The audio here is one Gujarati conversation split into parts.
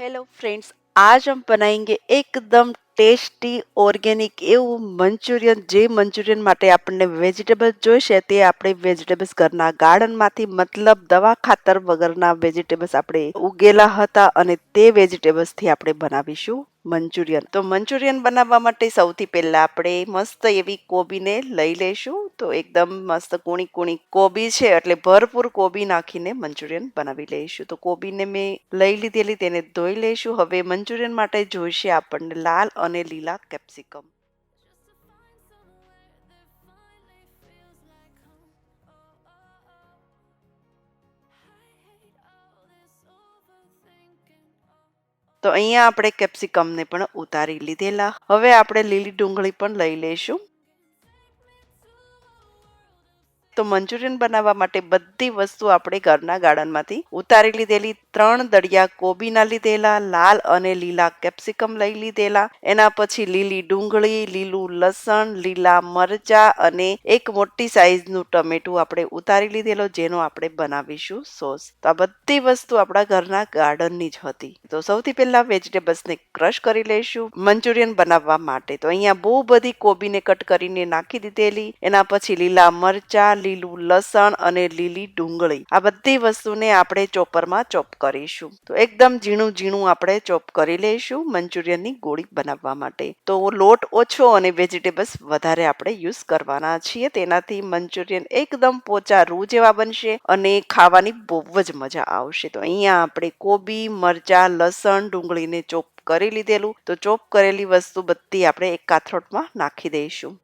हेलो फ्रेंड्स आज हम बनाएंगे એકદમ ટેસ્ટી ઓર્ગેનિક એવું મંચુરિયન જે મંચુરિયન માટે આપણને વેજીટેબલ્સ જોઈશે તે આપણે વેજીટેબલ્સ ઘરના ગાર્ડનમાંથી મતલબ દવા ખાતર વગરના વેજીટેબલ્સ આપણે ઉગેલા હતા અને તે વેજીટેબલ્સથી આપણે બનાવીશું મંચુરિયન. તો મંચુરિયન બનાવવા માટે સૌથી પહેલાં આપણે મસ્ત એવી કોબીને લઈ લઈશું. તો એકદમ મસ્ત કૂણી કૂણી કોબી છે એટલે ભરપૂર કોબી નાખીને મંચુરિયન બનાવી લઈશું. તો કોબીને મેં લઈ લીધેલી તેને ધોઈ લઈશું. હવે મંચુરિયન માટે જોઈશે આપણને લાલ અને લીલા કેપ્સિકમ. તો અહીંયા આપણે કેપ્સિકમને પણ ઉતારી લીધેલા. હવે આપણે લીલી ડુંગળી પણ લઈ લઈશું. તો મંચુરિયન બનાવવા માટે બધી વસ્તુ આપણે ઘરના ગાર્ડનમાંથી ઉતારી લીધેલી, ત્રણ દળિયા કોબીના લીધેલા, લાલ અને લીલા કેપ્સિકમ લઈ લીધેલા. એના પછી લીલી ડુંગળી, લીલું લસણ, લીલા મરચા અને એક મોટી સાઈઝનું ટમેટું આપણે ઉતારી લીધેલો, જેનો આપણે બનાવીશું સોસ. તો આ બધી વસ્તુ આપણા ઘરના ગાર્ડનની જ હતી. તો સૌથી પહેલા વેજીટેબલ્સને ક્રશ કરી લઈશું મંચુરિયન બનાવવા માટે. તો અહીંયા બહુ બધી કોબીને કટ કરીને નાખી દીધેલી. એના પછી લીલા મરચા લીલું લસણ અને લીલી ડુંગળી. આ બધી વસ્તુને આપણે ચોપરમાં ચોપ કરીશું. તો એકદમ ઝીણું ઝીણું આપણે ચોપ કરી લઈશું મંચુરિયનની ગોળી બનાવવા માટે. તો લોટ ઓછો અને વેજીટેબલ્સ વધારે આપણે યુઝ કરવાના છીએ. તેનાથી મંચુરિયન એકદમ પોચા રૂ જેવા બનશે અને ખાવાની બહુ જ મજા આવશે. તો અહીંયા આપણે કોબી, મરચા, લસણ, ડુંગળીને ચોપ કરી લીધેલું. તો ચોપ કરેલી વસ્તુ બધી આપણે એક કાથરોટમાં નાખી દઈશું.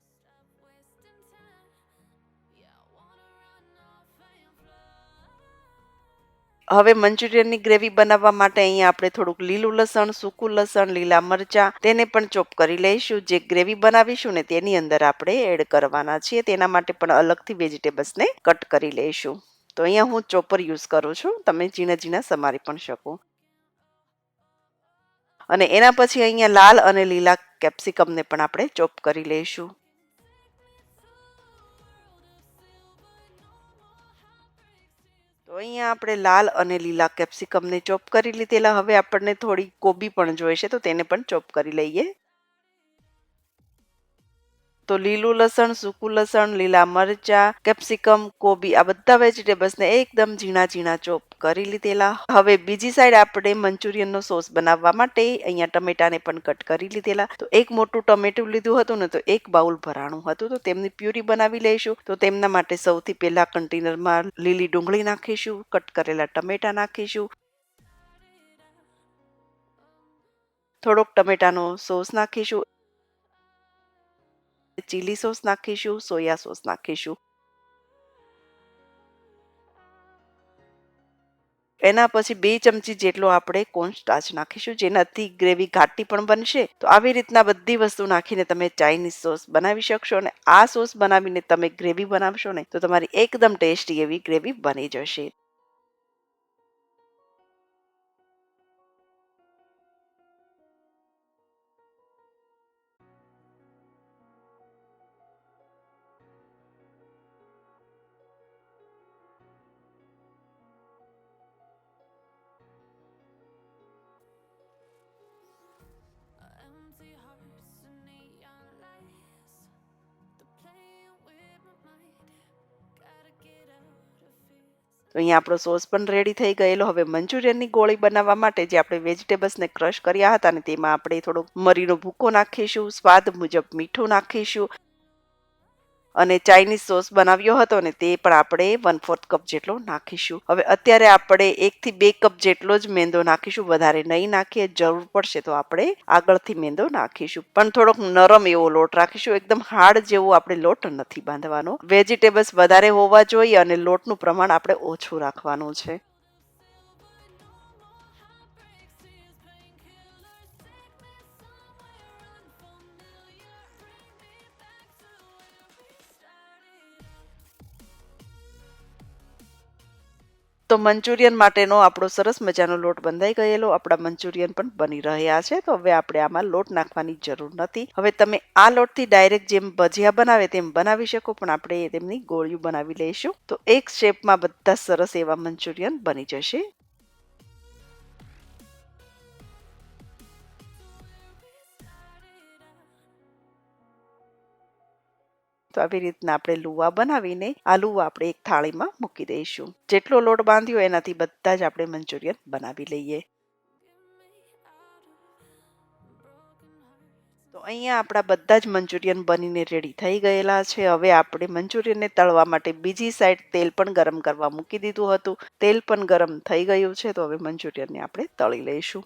હવે મંચુરિયનની ગ્રેવી બનાવવા માટે અહીંયા આપણે થોડુંક લીલું લસણ, સૂકું લસણ, લીલા મરચાં, તેને પણ ચોપ કરી લઈશું. જે ગ્રેવી બનાવીશું ને તેની અંદર આપણે એડ કરવાના છીએ. તેના માટે પણ અલગથી વેજીટેબલ્સને કટ કરી લઈશું. તો અહીંયા હું ચોપર યુઝ કરું છું. તમે ઝીણા ઝીણા સમારી પણ શકો. અને એના પછી અહીંયા લાલ અને લીલા કેપ્સિકમને પણ આપણે ચોપ કરી લઈશું. તો અહીંયા આપણે લાલ અને લીલા કેપ્સિકમને ચોપ કરી લીધેલા. હવે આપણને થોડી કોબી પણ જોઈશે તો તેને પણ ચોપ કરી લઈએ. તો લીલું લસણ, સૂકું લસણ, લીલા મરચા, કેપ્સિકમ, કોબી, આ બધા વેજીટેબલ્સને એકદમ ઝીણા ઝીણા ચોપ કરી લીધેલા. હવે બીજી સાઈડ આપણે મંચુરિયનનો સોસ બનાવવા માટે અહીંયા ટમેટાને પણ કટ કરી લીધેલા. તો એક મોટું ટમેટું લીધું હતું ને તો એક બાઉલ ભરાણું હતું. તો તેમની પ્યુરી બનાવી લઈશું. તો તેમના માટે સૌથી પહેલા કન્ટેનરમાં લીલી ડુંગળી નાખીશું. કટ કરેલા ટમેટા નાખીશું. થોડોક ટમેટાનો સોસ નાખીશું. ચીલી સોસ નાખીશું સોયા સોસ નાખીશું એના પછી બે ચમચી જેટલો આપણે કોર્ન સ્ટાર્ચ નાખીશું, જેનાથી ગ્રેવી ઘાટી પણ બનશે. તો આવી રીતના બધી વસ્તુ નાખીને તમે ચાઇનીઝ સોસ બનાવી શકશો અને આ સોસ બનાવીને તમે ગ્રેવી બનાવશો ને, તો તમારી એકદમ ટેસ્ટી એવી ગ્રેવી બની જશે. તો અહીંયા આપણો સોસ પણ રેડી થઈ ગયેલો. હવે મંચુરિયનની ગોળી બનાવવા માટે જે આપણે વેજીટેબલ્સને ક્રશ કર્યા હતા ને તેમાં આપણે થોડો મરીનો ભૂકો નાખીશું, સ્વાદ મુજબ મીઠું નાખીશું. અને ચાઇનીઝ સોસ બનાવ્યો હતો ને તે પણ આપણે વન ફોર્થ કપ જેટલો નાખીશું. હવે અત્યારે આપણે એકથી બે કપ જેટલો જ મેંદો નાખીશું. વધારે નહીં નાખીએ, જરૂર પડશે તો આપણે આગળથી મેંદો નાખીશું. પણ થોડોક નરમ એવો લોટ રાખીશું. એકદમ હાર્ડ જેવો આપણે લોટ નથી બાંધવાનો. વેજીટેબલ્સ વધારે હોવા જોઈએ અને લોટનું પ્રમાણ આપણે ઓછું રાખવાનું છે. તો મંચુરિયન માટેનો આપણો સરસ મજાનો લોટ બંધાઈ ગયેલો. આપણા મંચુરિયન પણ બની રહ્યા છે. તો હવે આપણે આમાં લોટ નાખવાની જરૂર નથી. હવે તમે આ લોટથી ડાયરેક્ટ જેમ ભજીયા બનાવે તેમ બનાવી શકો, પણ આપણે તેમની ગોળીઓ બનાવી લઈશું. તો એક શેપમાં બધા સરસ એવા મંચુરિયન બની જશે. તો આવી રીતના આપણે લુવા બનાવીને આ લુવા આપણે એક થાળીમાં મૂકી દઈશું. જેટલો લોટ બાંધ્યો એનાથી બધા જ આપણે મંચુરિયન બનાવી લઈએ. તો અહીંયા આપણા બધા જ મંચુરિયન બનીને રેડી થઈ ગયેલા છે. હવે આપણે મંચુરિયનને તળવા માટે બીજી સાઈડ તેલ પણ ગરમ કરવા મૂકી દીધું હતું. તેલ પણ ગરમ થઈ ગયું છે, તો હવે મંચુરિયનને આપણે તળી લઈશું.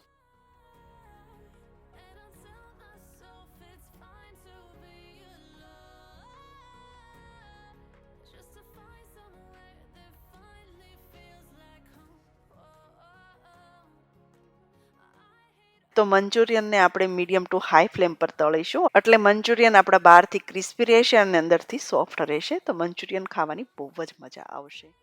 તો મંચુરિયનને આપણે મીડિયમ ટુ હાઈ ફ્લેમ પર તળીશું. એટલે મંચુરિયન આપણા બહારથી ક્રિસ્પી રહેશે અને અંદરથી સોફ્ટ રહેશે. તો મંચુરિયન ખાવાની બહુ જ મજા આવશે.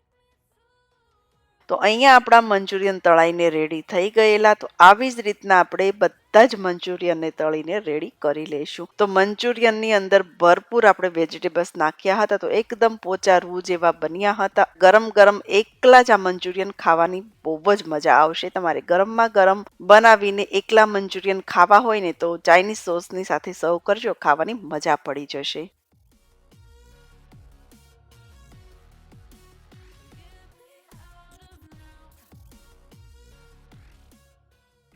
તો અહીંયા આપણા મંચુરિયન તળાઈને રેડી થઈ ગયેલા. તો આવી જ રીતના આપણે બધા જ મંચુરિયનને તળીને રેડી કરી લઈશું. તો મંચુરિયનની અંદર ભરપૂર આપણે વેજીટેબલ્સ નાખ્યા હતા. તો એકદમ પોચા રૂ જેવા બન્યા હતા. ગરમ ગરમ એકલા જ આ મંચુરિયન ખાવાની બહુ જ મજા આવશે. તમારે ગરમમાં ગરમ બનાવીને એકલા મંચુરિયન ખાવા હોય ને તો ચાઇનીઝ સોસની સાથે સર્વ કરજો. ખાવાની મજા પડી જશે.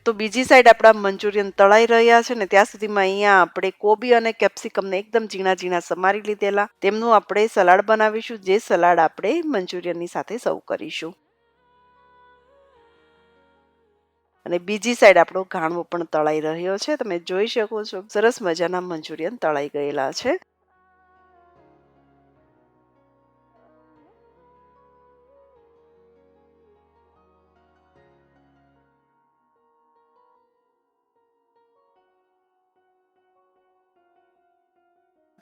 તો બીજી સાઈડ આપણા મંચુરિયન તળાઈ રહ્યા છે ને ત્યાં સુધીમાં અહીંયા આપણે કોબી અને કેપ્સિકમને એકદમ ઝીણા ઝીણા સમારી લીધેલા. તેમનું આપણે સલાડ બનાવીશું, જે સલાડ આપણે મંચુરિયનની સાથે સર્વ કરીશું. અને બીજી સાઈડ આપણો ઘાણવો પણ તળાઈ રહ્યો છે. તમે જોઈ શકો છો, સરસ મજાના મંચુરિયન તળાઈ ગયેલા છે.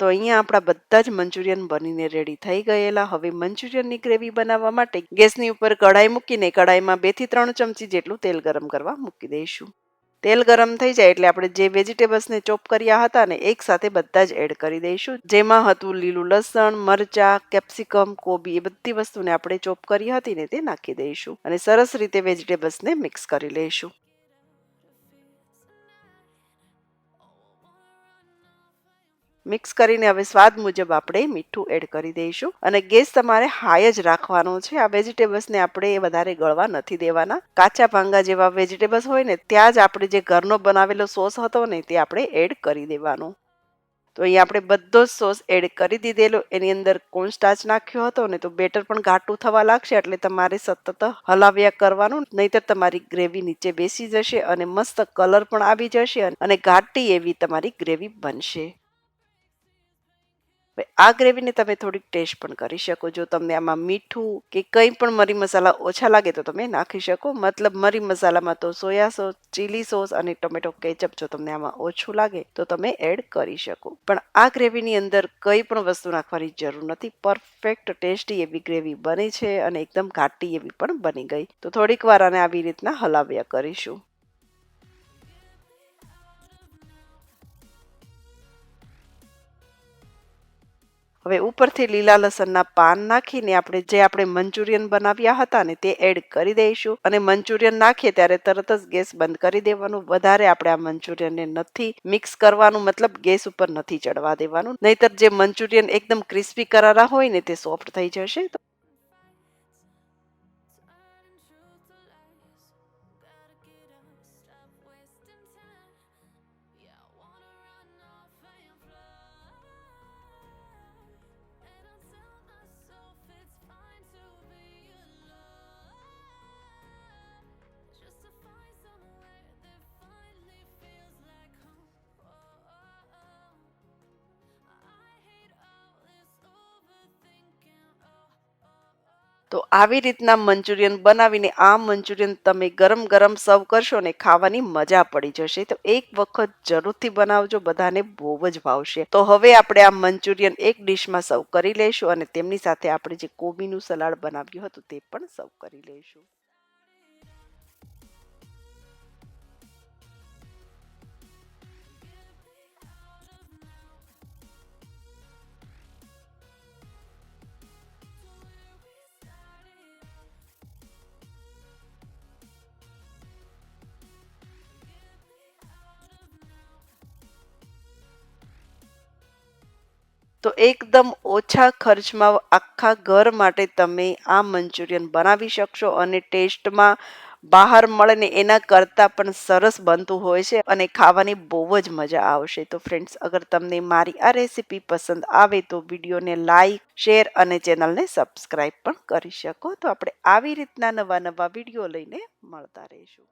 તો અહીંયા આપણા બધા જ મંચુરિયન બનીને રેડી થઈ ગયેલા. હવે મંચુરિયનની ગ્રેવી બનાવવા માટે ગેસની ઉપર કઢાઈ મૂકીને કઢાઈમાં બેથી ત્રણ ચમચી જેટલું તેલ ગરમ કરવા મૂકી દઈશું. તેલ ગરમ થઈ જાય એટલે આપણે જે વેજીટેબલ્સને ચોપ કર્યા હતા ને એક સાથે બધા જ એડ કરી દઈશું. જેમાં હતું લીલું લસણ, મરચા કેપ્સિકમ કોબી એ બધી વસ્તુને આપણે ચોપ કરી હતી ને તે નાખી દઈશું. અને સરસ રીતે વેજીટેબલ્સને મિક્સ કરી લઈશું. મિક્સ કરીને હવે સ્વાદ મુજબ આપણે મીઠું એડ કરી દઈશું. અને ગેસ તમારે હાઈ જ રાખવાનો છે. આ વેજીટેબલ્સને આપણે વધારે ગળવા નથી દેવાના. કાચા ભાંગા જેવા વેજીટેબલ્સ હોય ને, ત્યાં જ આપણે જે ઘરનો બનાવેલો સોસ હતો ને, તે આપણે એડ કરી દેવાનો. તો અહીંયા આપણે બધો જ સોસ એડ કરી દીધેલો. એની અંદર કોર્નસ્ટાર્ચ નાખ્યો હતો ને, તો બેટર પણ ઘાટું થવા લાગશે, એટલે તમારે સતત હલાવ્યા કરવાનું. નહીતર તમારી ગ્રેવી નીચે બેસી જશે અને મસ્ત કલર પણ આવી જશે અને ઘાટી એવી તમારી ગ્રેવી બનશે. હવે આ ગ્રેવીને તમે થોડીક ટેસ્ટ પણ કરી શકો. જો તમને આમાં મીઠું કે કંઈ પણ મરી મસાલા ઓછા લાગે તો તમે નાખી શકો. મતલબ મરી મસાલામાં તો સોયા સોસ, ચીલી સોસ અને ટોમેટો કેચઅપ જો તમને આમાં ઓછું લાગે તો તમે એડ કરી શકો. પણ આ ગ્રેવીની અંદર કંઈ પણ વસ્તુ નાખવાની જરૂર નથી. પરફેક્ટ ટેસ્ટી એવી ગ્રેવી બની છે અને એકદમ ઘાટી એવી પણ બની ગઈ. તો થોડીક વાર આને આવી રીતના હલાવ્યા કરીશું. હવે ઉપરથી લીલા લસણના પાન નાખીને આપણે જે આપણે મંચુરિયન બનાવ્યા હતા ને તે એડ કરી દઈશું. અને મંચુરિયન નાખીએ ત્યારે તરત જ ગેસ બંધ કરી દેવાનું. વધારે આપણે આ મંચુરિયનને નથી મિક્સ કરવાનું, મતલબ ગેસ ઉપર નથી ચડવા દેવાનું. નહીતર જે મંચુરિયન એકદમ ક્રિસ્પી કરારા હોય ને તે સોફ્ટ થઈ જશે. તો તો આવી રીતના મંચુરિયન બનાવીને આ મંચુરિયન તમે ગરમ ગરમ સર્વ કરશો ને ખાવાની મજા પડી જશે. તો એક વખત જરૂરથી બનાવજો, બધાને બહુ જ ભાવશે. તો હવે આપણે આ મંચુરિયન એક ડિશમાં સર્વ કરી લઈશું અને તેમની સાથે આપણે જે કોબીનું સલાડ બનાવ્યું હતું તે પણ સર્વ કરી લઈશું. તો એકદમ ઓછા ખર્ચમાં આખા ઘર માટે તમે આ મંચુરિયન બનાવી શકશો અને ટેસ્ટમાં બહાર મળે ને એના કરતાં પણ સરસ બનતું હોય છે અને ખાવાની બહુ જ મજા આવશે. તો ફ્રેન્ડ્સ અગર તમને મારી આ રેસીપી પસંદ આવે તો વિડીયોને લાઈક શેર અને ચેનલને સબસ્ક્રાઈબ પણ કરી શકો. તો આપણે આવી રીતના નવા નવા વીડિયો લઈને મળતા રહીશું.